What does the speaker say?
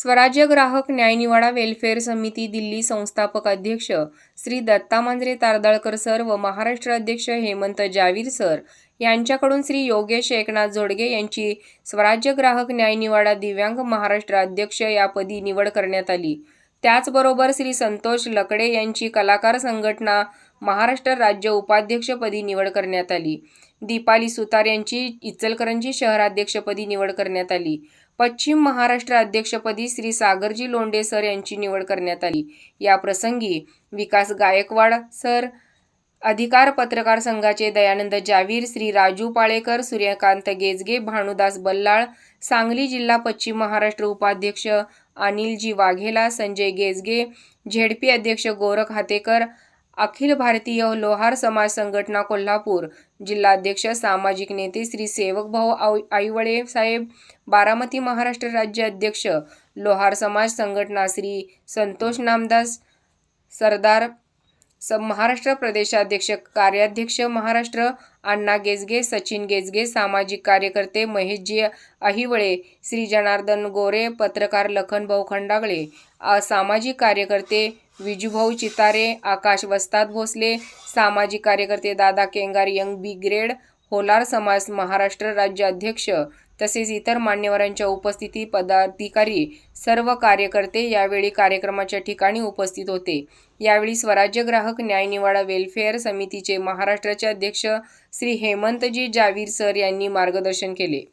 स्वराज्य ग्राहक न्यायनिवाडा वेलफेअर समिती दिल्ली संस्थापक अध्यक्ष श्री दत्ता मांजरे तारदाळकर सर व महाराष्ट्र अध्यक्ष हेमंत जावीर सर यांच्याकडून श्री योगेश एकनाथ जोडगे यांची स्वराज्य ग्राहक न्यायनिवाडा दिव्यांग महाराष्ट्र अध्यक्ष यापदी निवड करण्यात आली. त्याचबरोबर श्री संतोष लकडे यांची कलाकार संघटना महाराष्ट्र राज्य उपाध्यक्षपदी निवड करण्यात आली. दीपाली सुतार यांची इचलकरंजी शहराध्यक्षपदी निवड करण्यात आली. पश्चिम महाराष्ट्र अध्यक्षपदी श्री सागरजी लोंढे सर यांची निवड करण्यात आली. या प्रसंगी विकास गायकवाड सर अधिकार पत्रकार संघाचे दयानंद जावीर श्री राजू पाळेकर सूर्यकांत गेजगे भानुदास बल्लाळ सांगली जिल्हा पश्चिम महाराष्ट्र उपाध्यक्ष अनिलजी वाघेला संजय गेजगे झेडपी अध्यक्ष गोरख हातेकर अखिल भारतीय लोहार समाज संघटना कोल्हापूर जिल्हाध्यक्ष सामाजिक नेते श्री सेवकभाऊ आव- आईवळे साहेब बारामती महाराष्ट्र राज्य अध्यक्ष लोहार समाज संघटना श्री संतोष नामदास सरदार स महाराष्ट्र प्रदेशाध्यक्ष कार्याध्यक्ष महाराष्ट्र अण्णा गेजगे सचिन गेजगे सामाजिक कार्यकर्ते महेशजी अहिवळे श्री जनार्दन गोरे पत्रकार लखनभाऊ खंडागळे सामाजिक कार्यकर्ते विजूभाऊ चितारे आकाश वस्ताद भोसले सामाजिक कार्यकर्ते Dada Kengar young B grade Holar समाज महाराष्ट्र राज्य अध्यक्ष तसेच इतर मान्यवरांच्या उपस्थिती पदाधिकारी सर्व कार्यकर्ते यावेळी कार्यक्रमाच्या ठिकाणी उपस्थित होते. यावेळी स्वराज्य ग्राहक न्यायनिवाडा वेलफेअर समितीचे महाराष्ट्राचे अध्यक्ष श्री हेमंतजी जावीर सर यांनी मार्गदर्शन केले.